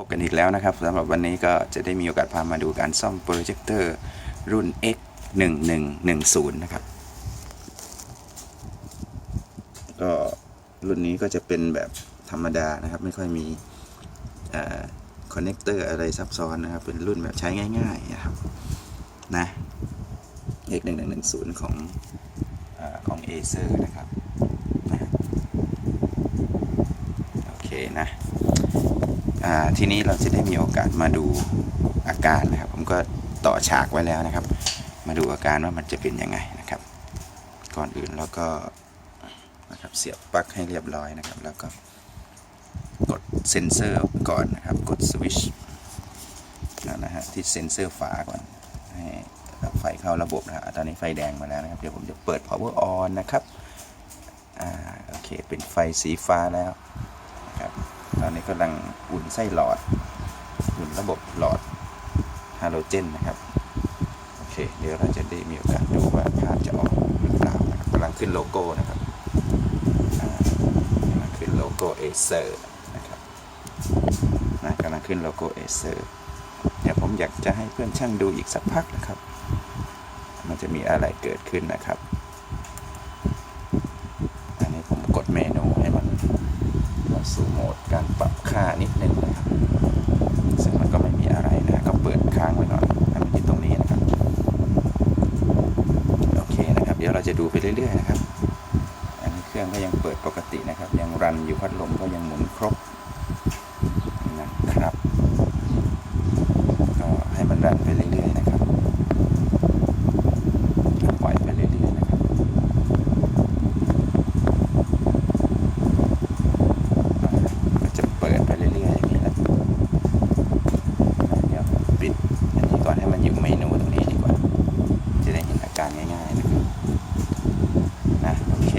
พบกันอีกแล้วนะครับสำหรับวันนี้ก็จะได้มีโอกาสพามาดูการซ่อมโปรเจคเตอร์รุ่น X 1 1 1 0นะครับก็รุ่นนี้ก็จะเป็นแบบธรรมดานะครับ ไม่ค่อยมีคอนเนคเตอร์อะไรซับซ้อนนะครับ เป็นรุ่นแบบใช้ง่ายๆนะครับนะ X 1 1 1 0ของอของ Acer นะครับนะโอเคนะ ทีนี้เราจะได้มีโอกาสมาดูอาการนะครับ ผมก็ต่อฉากไว้แล้วนะครับ มาดูอาการว่ามันจะเป็นยังไงนะครับ ก่อนอื่นเราก็นะครับเสียบปลั๊กให้เรียบร้อยนะครับ แล้วก็กดเซ็นเซอร์ก่อนนะครับ กดสวิตช์นะฮะที่เซ็นเซอร์ฝาก่อนให้ไฟเข้าระบบนะฮะตอนนี้ไฟแดงมาแล้วนะครับ เดี๋ยวผมจะเปิด power on นะครับ อ่า โอเค เป็นไฟสีฟ้าแล้ว ตอนนี้กำลังอุ่นไส้หลอด อุ่นระบบหลอดฮาโลเจนนะครับ โอเค เดี๋ยวเราจะได้มีโอกาสดูว่าภาพจะออกหรือเปล่านะครับกำลังขึ้นโลโก้นะครับกำลังขึ้นโลโก้เอเซอร์นะครับนะกำลังขึ้นโลโก้เอเซอร์เดี๋ยวผมอยากจะให้เพื่อนช่างดูอีกสักพักนะครับ มันจะมีอะไรเกิดขึ้นนะครับ อันนี้ผมกดเมนูให้มัน เข้าสู่โหมดการปรับค่านิดนึงนะครับ ซึ่งมันก็ไม่มีอะไรนะก็เปิดค้างไว้ก่อนให้มันอยู่ตรงนี้นะครับ โอเคนะครับ เดี๋ยวเรา จะดูไปเรื่อยๆนะครับ อันนี้เครื่องก็ยังเปิดปกตินะครับ ยังรันอยู่พัดลมก็ยังหมุนครบนะครับ ก็ให้มันรันไปเรื่อยๆนะครับปล่อยไปเรื่อยๆนะครับ ก็จะเปิดไปเรื่อยๆอย่างนี้แหละเดี๋ยวปิดอันนี้ก่อนให้มันอยู่เมนูตรงนี้ดีกว่า จะได้เห็นอาการง่ายๆนะครับนะโอเค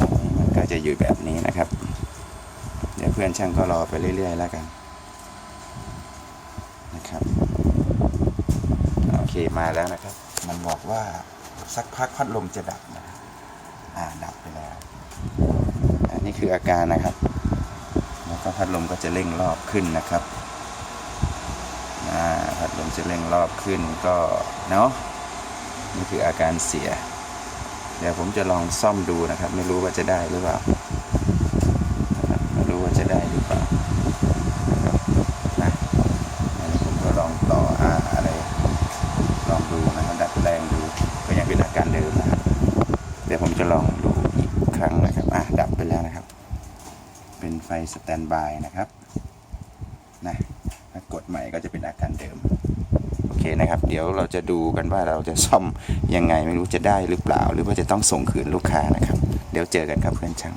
ตรงนี้มันก็จะอยู่แบบนี้นะครับ เดี๋ยวเพื่อน ช่างก็รอไปเรื่อยๆแล้วกันนะครับโอเคมาแล้วนะครับ มันบอกว่าสักพักพัดลมจะดับนะอ่าดับไปแล้ว อันนี้คืออาการนะครับ แล้วก็พัดลมก็จะเร่งรอบขึ้นนะครับพัดลมจะเร่งรอบขึ้นก็เนาะนี่คืออาการเสีย เดี๋ยวผมจะลองซ่อมดูนะครับ ไม่รู้ว่าจะได้หรือเปล่านะครับไม่รู้ว่าจะได้หรือเปล่านะครับนะอันนี้ผมก็ลองต่ออาอะไร ลองดูนะครับดัดแปลงดู ก็ยังเป็นอาการเดิมนะครับ เดี๋ยวผมจะลองดูอีกครั้งนะครับ อะ ดับไปแล้วนะครับ เป็นไฟ สแตนบายนะครับนะถ้ากดใหม่ก็จะเป็นอาการเดิม โอเคนะครับ เดี๋ยวเราจะดูกันว่าเราจะซ่อมยังไงไม่รู้จะได้หรือเปล่า หรือว่าจะต้องส่งคืนลูกค้านะครับ เดี๋ยวเจอกันครับเพื่อนช่าง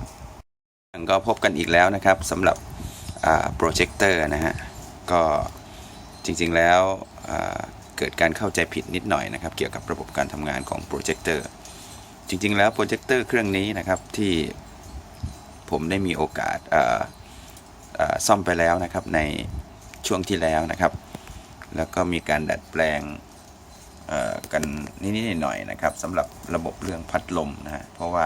ก็พบกันอีกแล้วนะครับสำหรับโปรเจคเตอร์นะฮะก็จริงๆแล้วเกิดการเข้าใจผิดนิดหน่อยนะครับ เกี่ยวกับระบบการทำงานของโปรเจคเตอร์จริงๆแล้วโปรเจคเตอร์เครื่องนี้นะครับที่ ผมได้มีโอกาสซ่อมไปแล้วนะครับในช่วงที่แล้วนะครับ แล้วก็มีการดัดแปลงกันนิดๆหน่อยๆนะครับสำหรับระบบเรื่องพัดลมนะฮะเพราะว่า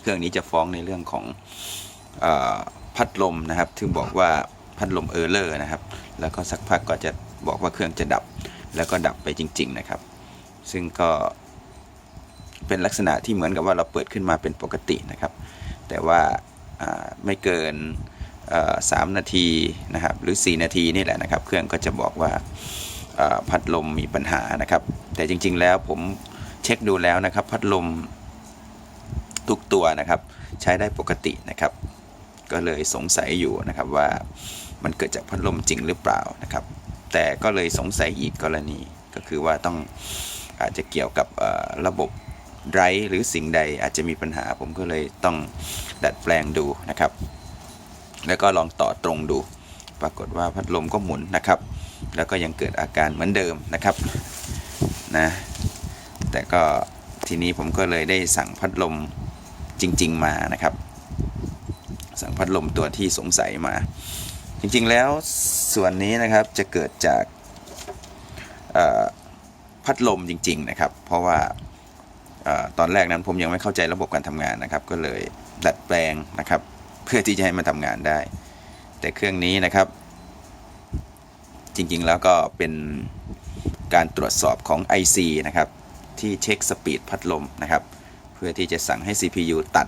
เครื่องนี้จะฟ้องในเรื่องของอพัดลมนะครับที่บอกว่าพัดลมเออร์เลอร์นะครับ แล้วก็สักพักก็จะบอกว่าเครื่องจะดับ แล้วก็ดับไปจริง ๆนะครับ ซึ่งก็เป็นลักษณะที่เหมือนกับว่าเราเปิดขึ้นมาเป็นปกตินะครับ แต่ว่าไม่เกินเอ่อสามนาทีนะครับหรือ 4 นาทีนี่แหละนะครับ เครื่องก็จะบอกว่าพัดลมมีปัญหานะครับ แต่จริงๆแล้วผมเช็คดูแล้วนะครับ พัดลมทุกตัวนะครับใช้ได้ปกตินะครับ ก็เลยสงสัยอยู่นะครับว่ามันเกิดจากพัดลมจริงหรือเปล่านะครับ แต่ก็เลยสงสัยอีกกรณีก็คือว่าต้องอาจจะเกี่ยวกับระบบ ไรหรือสิ่งใดอาจจะมีปัญหา ผมก็เลยต้องดัดแปลงดูนะครับ แล้วก็ลองต่อตรงดู ปรากฏว่าพัดลมก็หมุนนะครับ แล้วก็ยังเกิดอาการเหมือนเดิมนะครับนะแต่ก็ทีนี้ผมก็เลยได้สั่งพัดลมจริง ๆ มานะครับ สั่งพัดลมตัวที่สงสัยมา จริงๆแล้วส่วนนี้นะครับจะเกิดจากพัดลมจริง ๆ นะครับ เพราะว่า ตอนแรกนั้นผมยังไม่เข้าใจระบบการทำงานนะครับ ก็เลยดัดแปลงนะครับ เพื่อที่จะให้มันทำงานได้ แต่เครื่องนี้นะครับ จริงๆแล้วก็เป็นการตรวจสอบของ IC นะครับ ที่เช็คสปีดพัดลมนะครับ เพื่อที่จะสั่งให้ CPU ตัด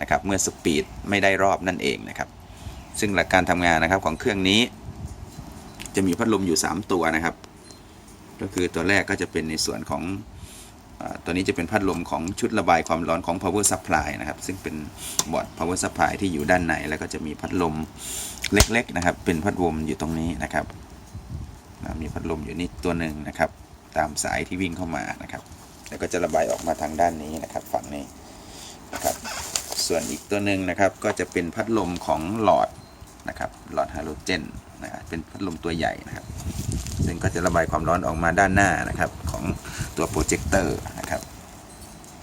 นะครับ เมื่อสปีดไม่ได้รอบนั่นเองนะครับ ซึ่งหลักการทำงานนะครับของเครื่องนี้ จะมีพัดลมอยู่ 3 ตัวนะครับ ก็คือตัวแรกก็จะเป็นในส่วนของ ตัวนี้จะเป็นพัดลมของชุดระบายความร้อนของ power supply นะครับ ซึ่งเป็นบอร์ด power supply ที่อยู่ด้านในแล้วก็จะมีพัดลมเล็ก ๆ นะครับ เป็นพัดลมอยู่ตรงนี้นะครับมีพัดลมอยู่นี่ตัวหนึ่งนะครับ ตามสายที่วิ่งเข้ามานะครับ แล้วก็จะระบายออกมาทางด้านนี้นะครับ ฝั่งนี้นะครับ ส่วนอีกตัวหนึ่งนะครับก็จะเป็นพัดลมของหลอดนะครับหลอดฮาโลเจน นะครับเป็นพัดลมตัวใหญ่นะครับซึ่งก็จะระบายความร้อนออกมาด้านหน้านะครับ ของตัวโปรเจคเตอร์นะครับ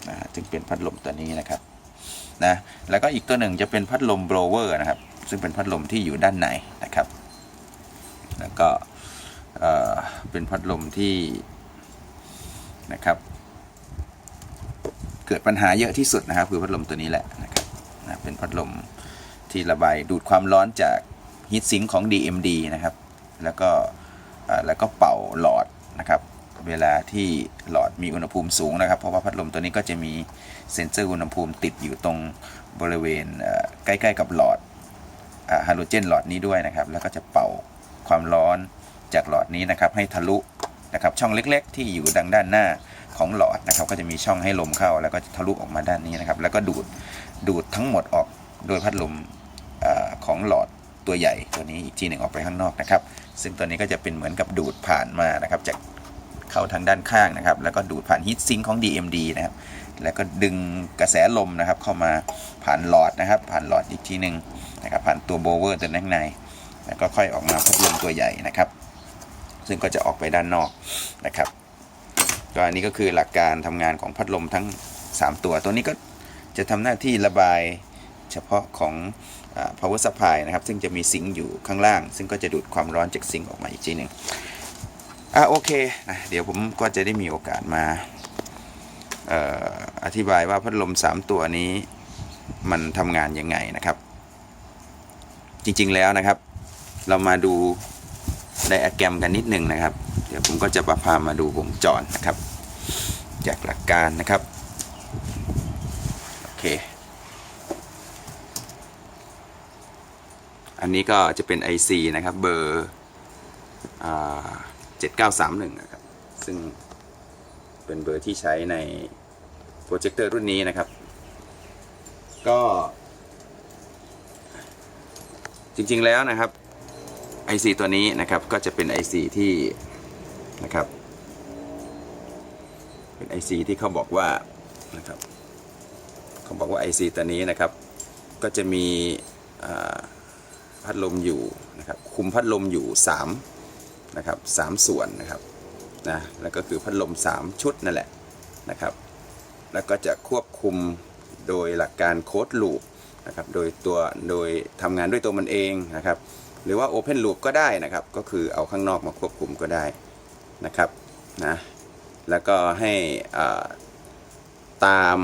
นะจึงเป็นพัดลมตัวนี้นะครับนะแล้วก็อีกตัวหนึ่งจะเป็นพัดลมโบรเวอร์นะครับ ซึ่งเป็นพัดลมที่อยู่ด้านในนะครับ แล้วก็เอ่อเป็นพัดลมที่นะครับ เกิดปัญหาเยอะที่สุดนะครับ คือพัดลมตัวนี้แหละนะครับนะเป็นพัดลมที่ระบายดูดความร้อนจาก ฮีทซิงค์ของ DMD นะครับ แล้วก็แล้วก็เป่าหลอดนะครับ เวลาที่หลอดมีอุณหภูมิสูงนะครับ เพราะว่าพัดลมตัวนี้ก็จะมีเซ็นเซอร์อุณหภูมิติดอยู่ตรงบริเวณใกล้ๆกับหลอดฮาโลเจนหลอดนี้ด้วยนะครับ แล้วก็จะเป่าความร้อนจากหลอดนี้นะครับให้ทะลุนะครับช่องเล็กๆ ที่อยู่ดังด้านหน้าของหลอดนะครับ ก็จะมีช่องให้ลมเข้า แล้วก็ทะลุออกมาด้านนี้นะครับ แล้วก็ดูดดูดทั้งหมดออกโดยพัดลมอของหลอด ตัวใหญ่ตัวนี้อีกทีหนึ่งออกไปข้างนอกนะครับ ซึ่งตัวนี้ก็จะเป็นเหมือนกับดูดผ่านมานะครับจากเข้าทางด้านข้างนะครับ แล้วก็ดูดผ่านฮีทซิงของ DMD นะครับ แล้วก็ดึงกระแสลมนะครับ เข้ามาผ่านหลอดนะครับ ผ่านหลอดอีกทีหนึ่งนะครับ ผ่านตัวโบเวอร์ตัวข้างใน แล้วก็ค่อยออกมาพัดลมตัวใหญ่นะครับ ซึ่งก็จะออกไปด้านนอกนะครับก็อันนี้ก็คือหลักการทำงานของพัดลมทั้ง 3 ตัว ตัวนี้ก็จะทำหน้าที่ระบายเฉพาะของ power supply นะครับ ซึ่งจะมีซิงค์อยู่ข้างล่าง ซึ่งก็จะดูดความร้อนจากซิงค์ออกมาอีกทีหนึ่งอะโอเคนะเดี๋ยวผมก็จะได้มีโอกาสมาออธิบายว่าพัดลม 3 ตัวนี้มันทำงานยังไงนะครับ จริงๆแล้วนะครับ เรามาดูไดอะแกรมกันนิดหนึ่งนะครับ เดี๋ยวผมก็จะพามาดูวงจรนะครับ จากหลักการนะครับ โอเค อันนี้ก็จะเป็น IC นะครับเบอร์อ่า7931นะครับซึ่งเป็นเบอร์ที่ใช้ในโปรเจคเตอร์รุ่นนี้นะครับ ก็จริงๆแล้วนะครับ IC ตัวนี้นะครับก็จะเป็น IC ที่นะครับเป็น IC ที่เขาบอกว่านะครับเขาบอกว่า IC ตัวนี้นะครับก็จะมีอ่า พัดลมอยู่นะครับคุมพัดลมอยู่3นะครับสามส่วนนะครับนะแล้วก็คือพัดลม 3 ชุดนั่นแหละนะครับ แล้วก็จะควบคุมโดยหลักการโค้ดลูปนะครับโดยตัวโดยทำงานด้วยตัวมันเองนะครับ หรือว่า Open Loop ก็ได้นะครับ ก็คือเอาข้างนอกมาควบคุมก็ได้นะครับนะแล้วก็ให้ตาม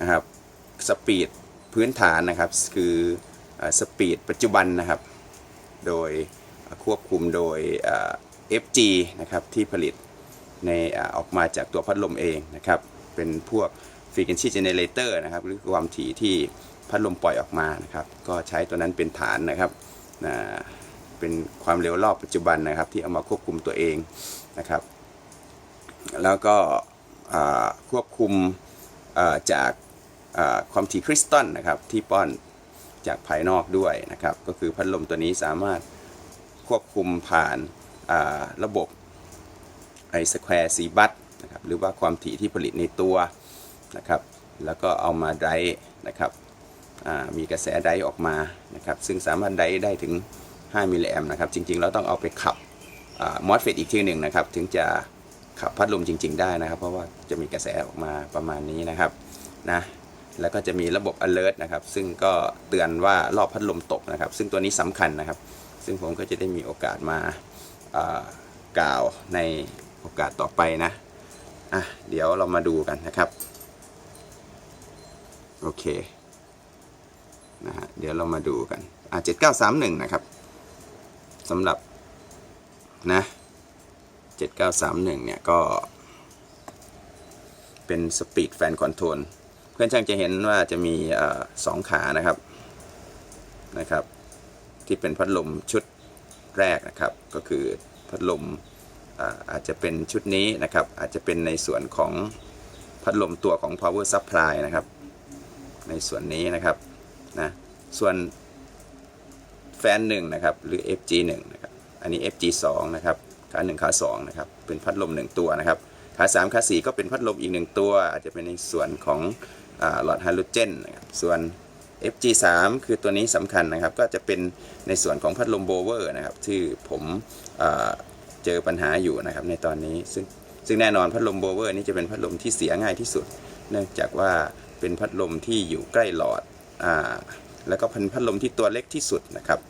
นะครับสปีดพื้นฐานนะครับคือ สปีดปัจจุบันนะครับ โดยควบคุมโดย FG นะครับที่ผลิตในออกมาจากตัวพัดลมเองนะครับ เป็นพวก frequency generator นะครับ หรือความถี่ที่พัดลมปล่อยออกมานะครับ ก็ใช้ตัวนั้นเป็นฐานนะครับเป็นความเร็วรอบปัจจุบันนะครับ ที่เอามาควบคุมตัวเองนะครับ แล้วก็ควบคุมจากความถี่คริสตัลนะครับที่ป้อน จากภายนอกด้วยนะครับ ก็คือพัดลมตัวนี้สามารถควบคุมผ่านาระบบไอสแควร์ซีบัตนะครับหรือว่าความถี่ที่ผลิตในตัวนะครับ แล้วก็เอามาไดนะครับมีกระแสไดออกมานะครับ ซึ่งสามารถไดได้ถึง 5 มิลลิแอมป์นะครับ จริงๆ เราต้องเอาไปขับมอสเฟตอีกทีหนึ่งนะครับ ถึงจะขับพัดลมจริง ๆ ได้นะครับ เพราะว่าจะมีกระแสออกมาประมาณนี้นะครับนะ แล้วก็จะมีระบบ alert นะครับ ซึ่งก็เตือนว่ารอบพัดลมตกนะครับ ซึ่งตัวนี้สำคัญนะครับ ซึ่งผมก็จะได้มีโอกาสมากล่าวในโอกาสต่อไปนะอะเดี๋ยวเรามาดูกันนะครับ โอเคนะฮะเดี๋ยวเรามาดูกันอ่าเจ็ดเก้าสามหนึ่งนะครับสำหรับนะเจ็ดเก้าสามหนึ่งเนี่ยก็เป็นสปีดแฟนคอนโทรล เพื่อนช่างจะเห็นว่าจะมีอสองขานะครับนะครับ ที่เป็นพัดลมชุดแรกนะครับ ก็คือพัดลมอาอาจจะเป็นชุดนี้นะครับ อาจจะเป็นในส่วนของพัดลมตัวของ power supply นะครับ ในส่วนนี้นะครับนะส่วนแฟนหนึ่งนะครับ หรือ FG 1นะครับอันนี้ FG 2นะครับขา1ขา2นะครับเป็นพัดลม 1 ตัวนะครับขา3ขา4ก็เป็นพัดลมอีก 1 ตัว อาจจะเป็นในส่วนของ หลอดไฮโดรเจนนะครับส่วน FG 3 คือตัวนี้สำคัญนะครับ ก็จะเป็นในส่วนของพัดลมโบเวอร์นะครับที่ผมเจอปัญหาอยู่นะครับในตอนนี้ ซึ่งซึ่งแน่นอนพัดลมโบเวอร์นี่จะเป็นพัดลมที่เสียง่ายที่สุด เนื่องจากว่าเป็นพัดลมที่อยู่ใกล้หลอดอ่าแล้วก็เป็นพัดลมที่ตัวเล็กที่สุดนะครับ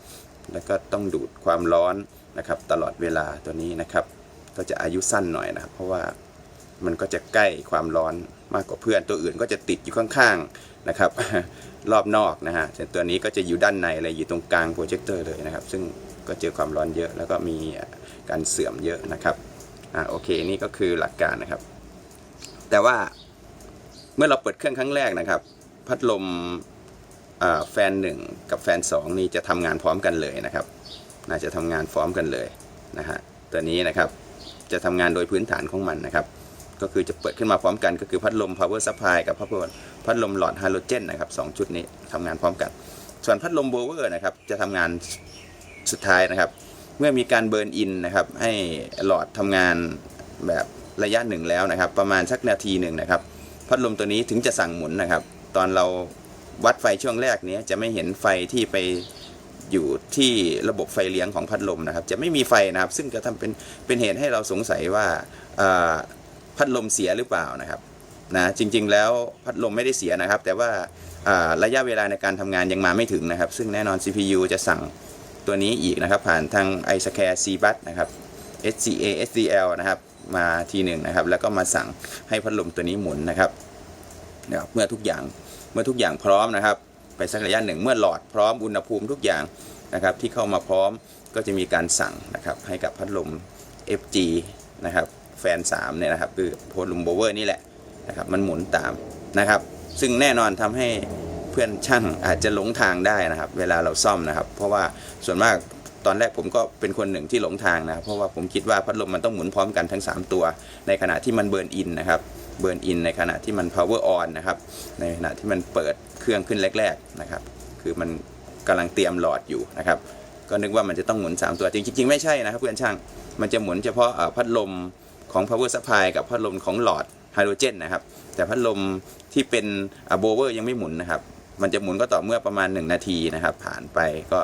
แล้วก็ต้องดูดความร้อนนะครับ ตลอดเวลาตัวนี้นะครับ ก็จะอายุสั้นหน่อยนะครับ เพราะว่ามันก็จะใกล้ความร้อน มากกว่าเพื่อนตัวอื่นก็จะติดอยู่ข้างๆนะครับ รอบนอกนะฮะแต่ตัวนี้ก็จะอยู่ด้านในเลยอยู่ตรงกลางโปรเจคเตอร์เลยนะครับ ซึ่งก็เจอความร้อนเยอะแล้วก็มีการเสื่อมเยอะนะครับอ่าโอเคนี่ก็คือหลักการนะครับ แต่ว่าเมื่อเราเปิดเครื่องครั้งแรกนะครับ พัดลมอ่าแฟนหนึ่งกับแฟนสองนี่จะทำงานพร้อมกันเลยนะครับน่าจะทำงานพร้อมกันเลยนะฮะตัวนี้นะครับจะทำงานโดยพื้นฐานของมันนะครับ ก็คือจะเปิดขึ้นมาพร้อมกันก็คือพัดลม power supply กับพัดลมพัดลมหลอดไฮโดรเจนนะครับสองชุดนี้ทำงานพร้อมกัน ส่วนพัดลมโบเวอร์นะครับจะทำงานสุดท้ายนะครับ เมื่อมีการเบิร์นอินนะครับให้หลอดทำงานแบบระยะหนึ่งแล้วนะครับ ประมาณสักนาทีหนึ่งนะครับ พัดลมตัวนี้ถึงจะสั่งหมุนนะครับ ตอนเราวัดไฟช่วงแรกนี้จะไม่เห็นไฟที่ไปอยู่ที่ระบบไฟเลี้ยงของพัดลมนะครับ จะไม่มีไฟนะครับ ซึ่งจะทำเป็นเป็นเหตุให้เราสงสัยว่า พัดลมเสียหรือเปล่านะครับนะจริง ๆ แล้วพัดลมไม่ได้เสียนะครับ แต่ว่าระยะเวลาในการทำงานยังมาไม่ถึงนะครับ ซึ่งแน่นอน CPU จะสั่งตัวนี้อีกนะครับ ผ่านทาง i s c a r e C bus นะครับ SCA SDL นะครับมาทีหนึ่งนะครับ แล้วก็มาสั่งให้พัดลมตัวนี้หมุนนะครับนะครับเมื่อทุกอย่างเมื่อทุกอย่างพร้อมนะครับ ไปสักระยะหนึ่งเมื่อหลอดพร้อมอุณหภูมิทุกอย่างนะครับ ที่เข้ามาพร้อมก็จะมีการสั่งนะครับให้กับพัดลม FG นะครับ ฟน3เนี่ยนะครับคือโพลุมโบเวอร์นี่แหละนะครับมันหมุนตามนะครับ ซึ่งแน่นอนทำให้เพื่อนช่างอาจจะหลงทางได้นะครับ เวลาเราซ่อมนะครับ เพราะว่าส่วนมากตอนแรกผมก็เป็นคนหนึ่งที่หลงทางนะครับเพราะว่าผมคิดว่าพัดลมมันต้องหมุนพร้อมกันทั้ง 3 ตัว ในขณะที่มันเบิร์นอินนะครับเบิร์นอินในขณะที่มัน power on นะครับในขณะที่มันเปิดเครื่องขึ้นแรกๆนะครับคือมันกำลังเตรียมหลอดอยู่นะครับก็นึกว่ามันจะต้องหมุน 3 ตัวจริงๆไม่ใช่นะครับเพื่อนช่างมันจะหมุนเฉพาะพัดลม ของ power supply กับพัดลมของหลอดไฮโดรเจนนะครับ แต่พัดลมที่เป็นโบเวอร์ยังไม่หมุนนะครับ มันจะหมุนก็ต่อเมื่อประมาณ 1 นาทีนะครับ ผ่านไปก็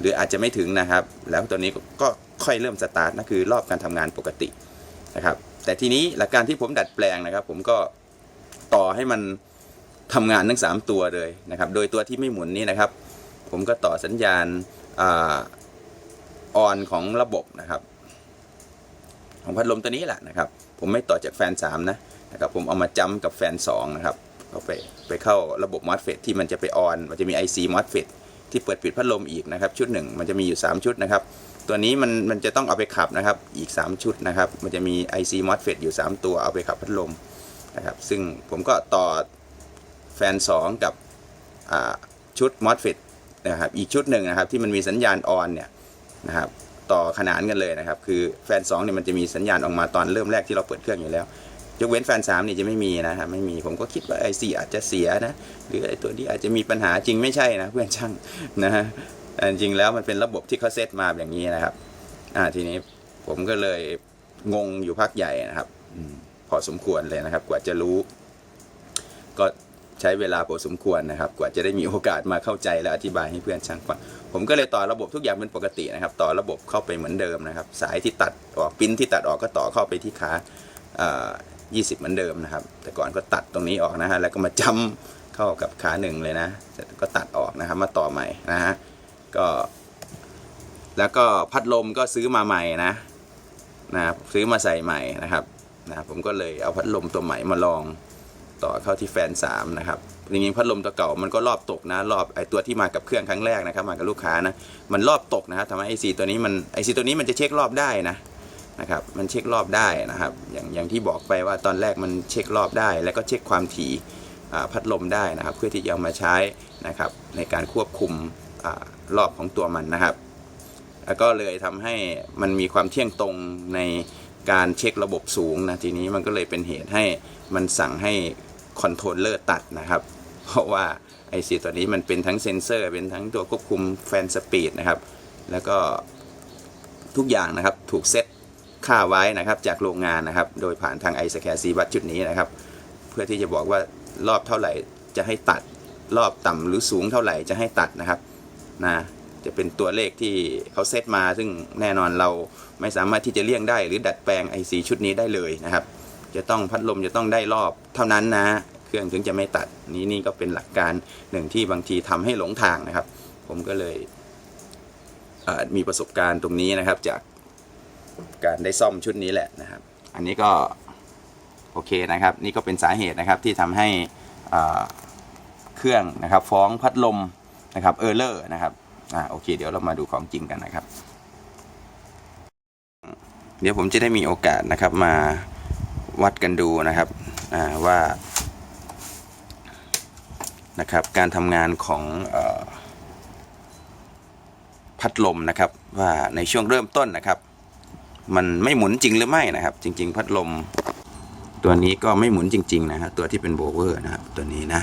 หรืออาจจะไม่ถึงนะครับ แล้วตัวนี้ก็ค่อยเริ่มสตาร์ทนั่นคือรอบการทำงานปกตินะครับ แต่ทีนี้หลักการที่ผมดัดแปลงนะครับ ผมก็ต่อให้มันทำงานทั้ง 3 ตัวเลยนะครับ โดยตัวที่ไม่หมุนนี้นะครับ ผมก็ต่อสัญญาณออนของระบบนะครับ ของพัดลมตัวนี้แหละนะครับ ผมไม่ต่อจากแฟน 3 นะนะครับผมเอามาจำกับแฟน 2 นะครับเอาไปไปเข้าระบบ MOSFET ที่มันจะไปออน มันจะมี IC MOSFET ที่เปิดปิดพัดลมอีกนะครับ ชุดหนึ่งมันจะมีอยู่ 3 ชุดนะครับ ตัวนี้มันมันจะต้องเอาไปขับนะครับอีก 3 ชุดนะครับ มันจะมี IC MOSFET อยู่ 3 ตัวเอาไปขับพัดลมนะครับ ซึ่งผมก็ต่อแฟน 2 กับอ่าชุด MOSFET นะครับอีกชุดหนึ่งนะครับที่มันมีสัญญาณออนเนี่ยนะครับ ต่อขนานกันเลยนะครับ คือแฟน2เนี่ยมันจะมีสัญญาณออกมาตอนเริ่มแรกที่เราเปิดเครื่องอยู่แล้ว ยกเว้นแฟน3นี่จะไม่มีนะครับไม่มีผมก็คิดว่าไอซีอาจจะเสียนะหรือไอตัวนี้อาจจะมีปัญหาจริงไม่ใช่นะเพื่อนช่างนะฮะจริงแล้วมันเป็นระบบที่เขาเซตมาอย่างนี้นะครับอ่าทีนี้ผมก็เลยงงอยู่พักใหญ่นะครับพอสมควรเลยนะครับ กว่าจะรู้ ก็ ใช้เวลาพอสมควรนะครับ กว่าจะได้มีโอกาสมาเข้าใจและอธิบายให้เพื่อนช่างฟังผมก็เลยต่อระบบทุกอย่างเป็นปกตินะครับ ต่อระบบเข้าไปเหมือนเดิมนะครับ สายที่ตัดออกปิ้นที่ตัดออกก็ต่อเข้าไปที่ขา20 เหมือนเดิมนะครับ แต่ก่อนก็ตัดตรงนี้ออกนะฮะแล้วก็มาจำเข้ากับขาหนึ่งเลยนะเสร็จก็ตัดออกนะครับมาต่อใหม่นะฮะก็แล้วก็พัดลมก็ซื้อมาใหม่นะนะครับซื้อมาใส่ใหม่นะครับนะผมก็เลยเอาพัดลมตัวใหม่มาลอง ต่อเข้าที่แฟนสามนะครับจริงๆพัดลมตัวเก่ามันก็รอบตกนะรอบไอตัวที่มากับเครื่องครั้งแรกนะครับ มากับลูกค้านะมันรอบตกนะครับทำให้ไอซีตัวนี้มันไอซีตัวนี้มันจะเช็ครอบได้นะนะครับมันเช็ครอบได้นะครับ อย่างอย่างที่บอกไปว่าตอนแรกมันเช็ครอบได้ แล้วก็เช็คความถี่พัดลมได้นะครับ เพื่อที่จะเอามาใช้นะครับในการควบคุมอรอบของตัวมันนะครับ แล้วก็เลยทำให้มันมีความเที่ยงตรงในการเช็คระบบสูงนะทีนี้มันก็เลยเป็นเหตุให้มันสั่งให้ คอนโทรลเลอร์ตัดนะครับ เพราะว่าไอซีตัวนี้มันเป็นทั้งเซนเซอร์ เป็นทั้งตัวควบคุมแฟนสปีดนะครับ แล้วก็ทุกอย่างนะครับถูกเซตค่าไว้นะครับจากโรงงานนะครับ โดยผ่านทางไอสแครซีวัดจุดนี้นะครับ เพื่อที่จะบอกว่ารอบเท่าไหร่จะให้ตัดรอบต่ำหรือสูงเท่าไหร่จะให้ตัดนะครับนะจะเป็นตัวเลขที่เขาเซตมา ซึ่งแน่นอนเราไม่สามารถที่จะเลี่ยงได้หรือดัดแปลง IC ชุดนี้ได้เลยนะครับ จะต้องพัดลมจะต้องได้รอบเท่านั้นนะ เครื่องถึงจะไม่ตัดนี่นี่ก็เป็นหลักการหนึ่งที่บางทีทำให้หลงทางนะครับ ผมก็เลยเมีประสบการณ์ตรงนี้นะครับ จากการได้ซ่อมชุดนี้แหละนะครับ อันนี้ก็โอเคนะครับ นี่ก็เป็นสาเหตุนะครับที่ทำให้เอ่อเครื่องนะครับ ฟ้องพัดลมนะครับเออร์เลอร์นะครับอ่าโอเคเดี๋ยวเรามาดูของจริงกันนะครับ เดี๋ยวผมจะได้มีโอกาสนะครับมา วัดกันดูนะครับว่านะครับการทำงานของออพัดลมนะครับ ว่าในช่วงเริ่มต้นนะครับ มันไม่หมุนจริงหรือไม่นะครับ จริง ๆ พัดลม ตัวนี้ก็ไม่หมุนจริง ๆ นะฮะตัวที่เป็นโบเวอร์นะครับตัวนี้นะ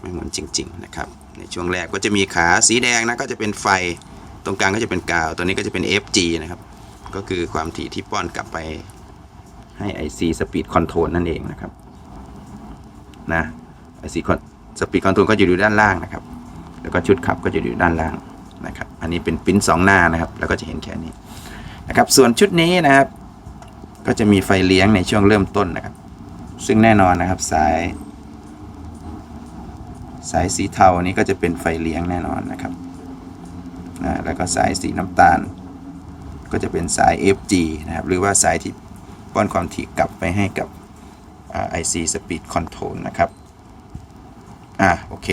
ไม่หมุนจริง ๆ นะครับ ในช่วงแรกก็จะมีขาสีแดงนะก็จะเป็นไฟตรงกลางก็จะเป็นกาว ตัวนี้ก็จะเป็น FG นะครับ ก็คือความถี่ที่ป้อนกลับไป ให้ IC Speed Control นั่นเองนะครับนะ IC Speed Control ก็จะอยู่ด้านล่างนะครับ แล้วก็ชุดขับก็จะอยู่ด้านล่างนะครับ อันนี้เป็นปิ้นสองหน้านะครับ แล้วก็จะเห็นแค่นี้นะครับ ส่วนชุดนี้นะครับ ก็จะมีไฟเลี้ยงในช่วงเริ่มต้นนะครับ ซึ่งแน่นอนนะครับสายสายสีเทานี้ก็จะเป็นไฟเลี้ยงแน่นอนนะครับนะแล้วก็สายสีน้ำตาล ก็จะเป็นสาย FG นะครับ หรือว่าสายที่ ป้อนความถี่กลับไปให้กับอ่า IC Speed Control นะครับ อ่าโอเค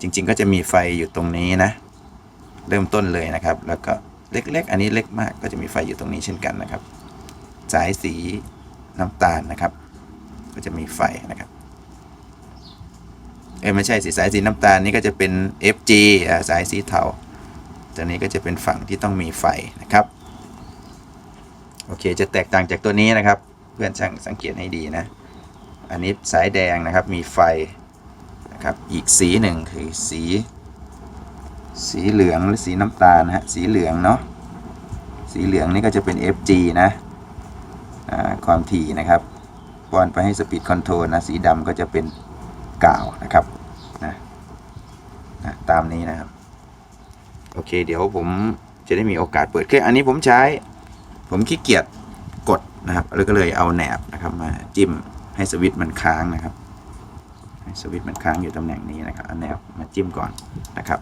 จริงๆก็จะมีไฟอยู่ตรงนี้นะ เริ่มต้นเลยนะครับ แล้วก็เล็กๆ อันนี้เล็กมากก็จะมีไฟอยู่ตรงนี้เช่นกันนะครับ สายสีน้ำตาลนะครับ ก็จะมีไฟนะครับเอ้ไม่ใช่สีสายสีน้ำตาลนี่ก็จะเป็น FG อ่าสายสีเทาตัวนี้ก็จะเป็นฝั่งที่ต้องมีไฟนะครับ เคจะแตกต่างจากตัวนี้นะครับ เพื่อนช่างสังเกตให้ดีนะ อันนี้สายแดงนะครับมีไฟนะครับอีกสีหนึ่งคือสี สีเหลืองหรือสีน้ำตาลนะฮะสีเหลืองเนาะสีเหลืองนี่ก็จะเป็น FG นะความถี่นะครับป้อนไปให้สปีดคอนโทรลนะสีดำก็จะเป็นกาวนะครับนะนะตามนี้นะครับ โอเค เดี๋ยวผมจะได้มีโอกาสเปิดเครื่องอันนี้ผมใช้ ผมขี้เกียจกดนะครับแล้วก็เลยเอาแหนบนะครับมาจิ้มให้สวิตช์มันค้างนะครับให้สวิตช์มันค้างอยู่ตำแหน่งนี้นะครับเอาแหนบมาจิ้มก่อนนะครับ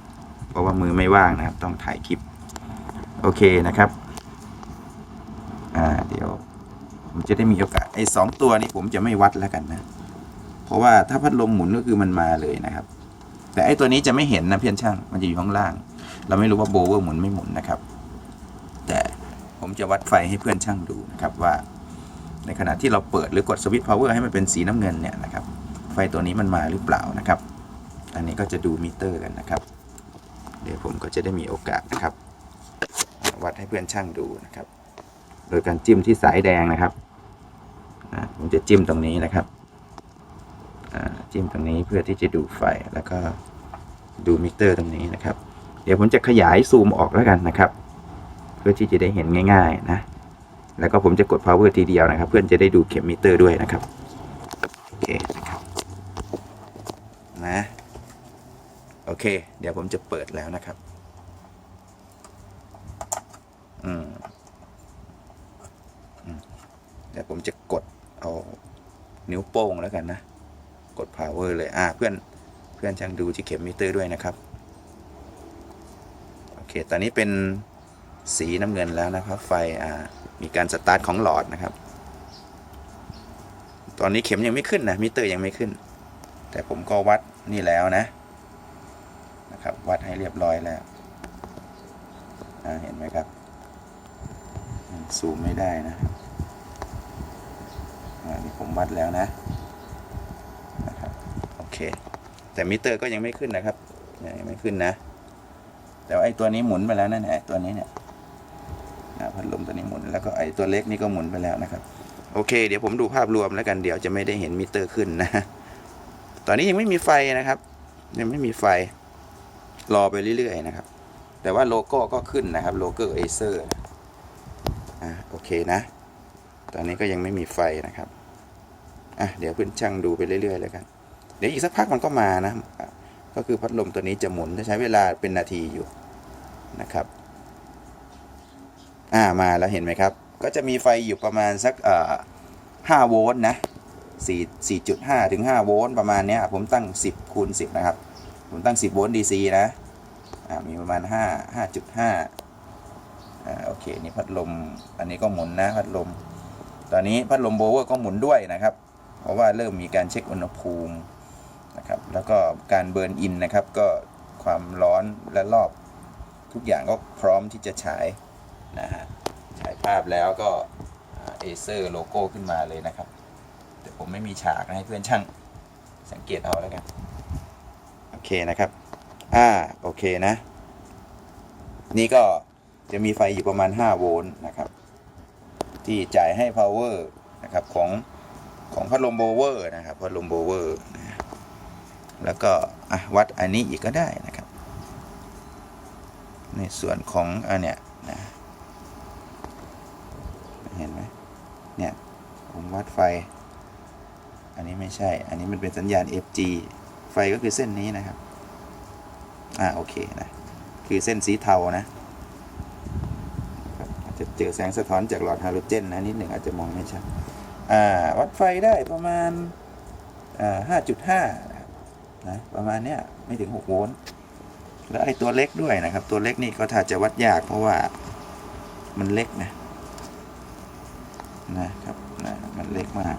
เพราะว่ามือไม่ว่างนะครับ ต้องถ่ายคลิปโอเคนะครับอ่าเดี๋ยวผมจะได้มีโอกาสไอ้สองตัวนี้ผมจะไม่วัดแล้วกันนะ เพราะว่าถ้าพัดลมหมุนก็คือมันมาเลยนะครับ แต่ไอ้ตัวนี้จะไม่เห็นนะเพื่อนช่างมันจะอยู่ข้างล่าง เราไม่รู้ว่าโบว์หมุนไม่หมุนนะครับ ผมจะวัดไฟให้เพื่อนช่างดูนะครับว่าในขณะที่เราเปิดหรือกดสวิตช์พาวเวอร์ให้มันเป็นสีน้ำเงินเนี่ยนะครับไฟตัวนี้มันมาหรือเปล่านะครับ อันนี้ก็จะดูมิเตอร์กันนะครับ เดี๋ยวผมก็จะได้มีโอกาสนะครับ วัดให้เพื่อนช่างดูนะครับ โดยการจิ้มที่สายแดงนะครับผมจะจิ้มตรงนี้นะครับจิ้มตรงนี้เพื่อที่จะดูไฟแล้วก็ดูมิเตอร์ตรงนี้นะครับ เดี๋ยวผมจะขยายซูมออกแล้วกันนะครับ พื่อที่จะได้เห็นง่าย ๆ นะ แล้วก็ผมจะกด power ทีเดียวนะครับ เพื่อนจะได้ดูเข็มมิเตอร์ด้วยนะครับ โอเคนะครับ นะ โอเค เดี๋ยวผมจะเปิดแล้วนะครับ อืมเดี๋ยวผมจะกดเอานิ้วโป้งแล้วกันนะ กด power เลย อ่า เพื่อน เพื่อนช่างดูที่เข็มมิเตอร์ด้วยนะครับ โอเค ตอนนี้เป็น สีน้ำเงินแล้วนะครับ ไฟมีการสตาร์ทของหลอดนะครับ ตอนนี้เข็มยังไม่ขึ้นนะมิเตอร์ยังไม่ขึ้น แต่ผมก็วัดนี่แล้วนะนะครับ วัดให้เรียบร้อยแล้วเห็นไหมครับซูมไม่ได้นะนี่ผมวัดแล้วนะนะครับโอเค แต่มิเตอร์ก็ยังไม่ขึ้นนะครับยังไม่ขึ้นนะแต่ว่าไอ้ตัวนี้หมุนไปแล้วนั่นแหละตัวนี้เนี่ยะพัดลมตัวนี้หมุนแล้วก็ไอตัวเล็กนี่ก็หมุนไปแล้วนะครับ โอเค เดี๋ยวผมดูภาพรวมแล้วกันเดี๋ยวจะไม่ได้เห็นมิเตอร์ขึ้นนะตอนนี้ยังไม่มีไฟนะครับ ยังไม่มีไฟ รอไปเรื่อยๆนะครับ แต่ว่าโลโก้ก็ขึ้นนะครับโลโก้เอเซอร์อะโอเคนะ ตอนนี้ก็ยังไม่มีไฟนะครับอะเดี๋ยวเพื่อนช่างดูไปเรื่อยๆแล้วกัน เดี๋ยวอีกสักพักมันก็มานะ ก็คือพัดลมตัวนี้จะหมุนจะใช้เวลาเป็นนาทีอยู่นะครับ อ่ามาแล้วเห็นไหมครับ ก็จะมีไฟอยู่ประมาณสักเอ่อห้าโวลต์นะสี่สี่จุดห้าถึงห้าโวลต์ประมาณเนี้ยผมตั้งสิบคูณสิบนะครับ ผมตั้งสิบโวลต์ดีซีนะอ่ามีประมาณห้าห้าจุดห้าอ่าโอเคนี่พัดลมอันนี้ก็หมุนนะพัดลม ตอนนี้พัดลมโบเวอร์ก็หมุนด้วยนะครับ เพราะว่าเริ่มมีการเช็คอุณหภูมินะครับแล้วก็การเบิร์นอินนะครับก็ความร้อนและรอบทุกอย่างก็พร้อมที่จะฉาย นะฮะฉายภาพแล้วก็เอเซอร์โลโก้ขึ้นมาเลยนะครับ แต่ผมไม่มีฉากนะให้เพื่อนช่างสังเกตเอาแล้วกัน โอเคนะครับ อ่า โอเคนะ นี่ก็จะมีไฟอยู่ประมาณ 5 โวลต์นะครับ ที่จ่ายให้ power นะครับของของพัดลมโบเวอร์นะครับพัดลมโบเวอร์นะแล้วก็วัดอันนี้อีกก็ได้นะครับ ในส่วนของอันเนี้ยนะ เห็นไหมเนี่ย ผมวั ดไฟ อันนี้ไม่ใช่ อันนี้มันเป็นสัญญาณ FG ไฟก็คือเส้นนี้นะครับ อ่าโอเคนะ คือเส้นสีเทานะครับอาจจะเจอแสงสะท้อนจากหลอดฮาโลเจนนะนิดหนึ่งอาจจะมองไม่ชัด อ่าวัดไฟได้ประมาณอ่าห้าจุดห้านะครับนะประมาณเนี้ยไม่ถึงหกโวลต์ แล้วไอ้ตัวเล็กด้วยนะครับ ตัวเล็กนี่ก็ถ้าจะวัดยากเพราะว่ามันเล็กนะ นะครับนะมันเล็กมาก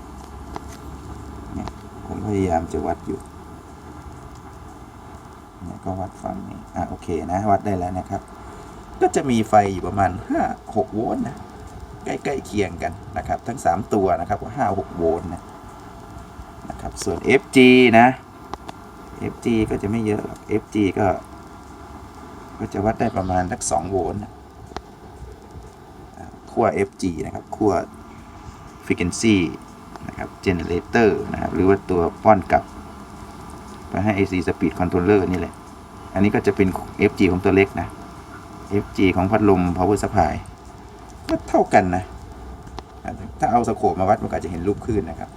เนี่ยผมพยายามจะวัดอยู่เนี่ยก็วัดฝั่งนี้อะโอเคนะ วัดได้แล้วนะครับ ก็จะมีไฟอยู่ประมาณ 5 6 โวลต์นะใกล้ๆเคียงกันนะครับ ทั้ง 3 ตัวนะครับก็5 6โวลต์นะนะครับส่วน FG นะ FG ก็จะไม่เยอะหรอก FG ก็ ก็จะวัดได้ประมาณสัก2โวลต์นะขั้ว FG นะครับขั้ว frequency นะครับ generator นะครับ หรือว่าตัวป้อนกลับ ไปให้ AC speed controller นี่แหละ อันนี้ก็จะเป็น FG ของตัวเล็กนะ FG ของพัดลม power supply ก็เท่ากันนะ ถ้าเอาสโคปมาวัดมันก็จะเห็นรูปคลื่นนะครับ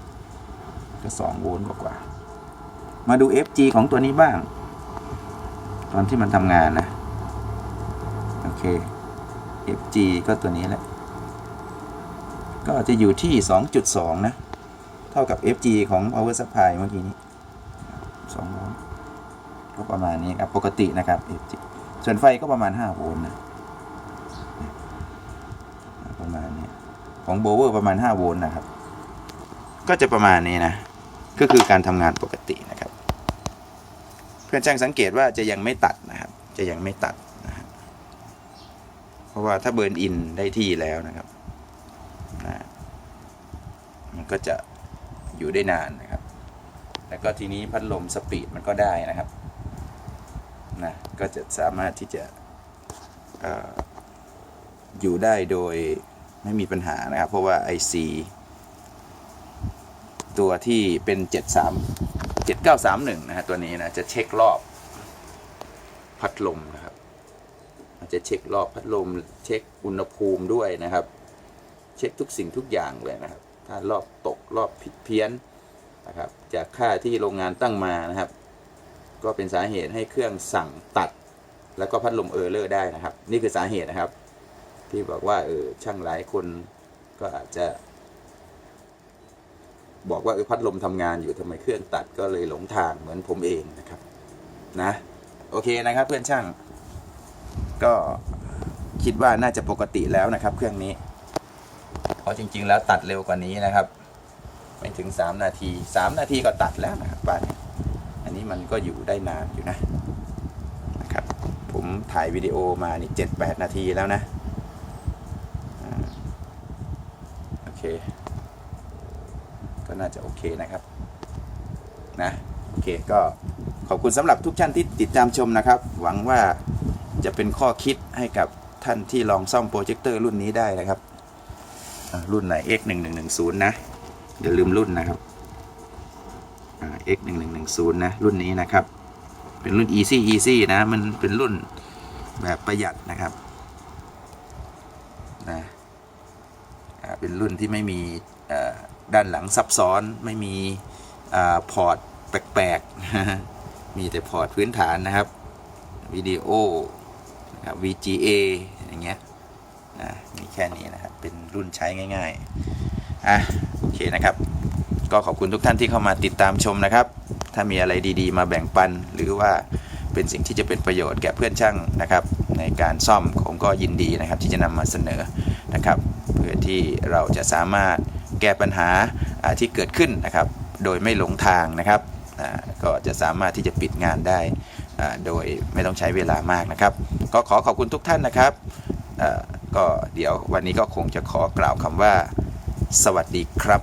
ก็2โวลต์กว่า มาดู FG ของตัวนี้บ้าง ตอนที่มันทำงานนะ โอเค FG ก็ตัวนี้แหละ ก็จะอยู่ที่ 2.2 นะ เท่ากับ FG ของ power supply เมื่อกี้นี้2โวลต์ก็ประมาณนี้ครับ ปกตินะครับ FG ส่วนไฟก็ประมาณ 5 โวลต์นะ ประมาณนี้ ของโบเวอร์ประมาณ 5 โวลต์นะครับ ก็จะประมาณนี้นะ ก็คือการทำงานปกตินะครับ เพื่อนช่างสังเกตว่าจะยังไม่ตัดนะครับ จะยังไม่ตัดนะเพราะว่าถ้าเบิร์นอินได้ที่แล้วนะครับ ก็จะอยู่ได้นานนะครับ แล้วก็ทีนี้พัดลมสปีดมันก็ได้นะครับนะก็จะสามารถที่จะออยู่ได้โดยไม่มีปัญหานะครับ เพราะว่า IC ตัวที่เป็น 73 7931 นะฮะตัวนี้นะจะเช็ครอบพัดลมนะครับจะเช็ครอบพัดลมเช็คอุณหภูมิด้วยนะครับ เช็คทุกสิ่งทุกอย่างเลยนะครับ รอบตกรอบผิดเพี้ยนนะครับจากค่าที่โรงงานตั้งมานะครับ ก็เป็นสาเหตุให้เครื่องสั่งตัด แล้วก็พัดลมเออร์เลอร์ได้นะครับ นี่คือสาเหตุนะครับ ที่บอกว่าเออช่างหลายคนก็อาจจะ บอกว่าเออพัดลมทำงานอยู่ทำไมเครื่องตัดก็เลยหลงทางเหมือนผมเองนะครับนะโอเคนะครับเพื่อนช่าง ก็คิดว่าน่าจะปกติแล้วนะครับ เครื่องนี้ ราะจริง ๆ แล้วตัดเร็วกว่านี้นะครับ ไม่ถึง 3 นาที 3 นาทีก็ตัดแล้วนะครับบ้านอันนี้มันก็อยู่ได้นานอยู่นะนะครับ ผมถ่ายวิดีโอมานี่เจ็ดแปดนาทีแล้วนะโอเค ก็น่าจะโอเคนะครับนะโอเคก็ขอบคุณสำหรับทุกท่านที่ติดตามชมนะครับ หวังว่าจะเป็นข้อคิดให้กับท่านที่ลองซ่อมโปรเจคเตอร์รุ่นนี้ได้นะครับ รุ่นไหน X 1 1 1 0นะอย่าลืมรุ่นนะครับอ่า X 1 1 1 0นะรุ่นนี้นะครับ เป็นรุ่น Easy Easy นะมันเป็นรุ่นแบบประหยัดนะครับนะเป็นรุ่นที่ไม่มีด้านหลังซับซ้อนไม่มีอพอร์ตแปลกๆ มีแต่พอร์ตพื้นฐานนะครับวิดีโอนะครับ VGA อย่างเงี้ย นะมีแค่นี้นะครับ เป็นรุ่นใช้ง่ายๆอะโอเคนะครับ ก็ขอบคุณทุกท่านที่เข้ามาติดตามชมนะครับ ถ้ามีอะไรดีๆ มาแบ่งปัน หรือว่าเป็นสิ่งที่จะเป็นประโยชน์แก่เพื่อนช่างนะครับ ในการซ่อมผมก็ยินดีนะครับ ที่จะนำมาเสนอนะครับ เพื่อที่เราจะสามารถแก้ปัญหาที่เกิดขึ้นนะครับ โดยไม่หลงทางนะครับก็จะสามารถที่จะปิดงานได้โดยไม่ต้องใช้เวลามากนะครับ ก็ขอขอบคุณทุกท่านนะครับ ก็เดี๋ยววันนี้ก็คงจะขอกล่าวคำว่า สวัสดีครับ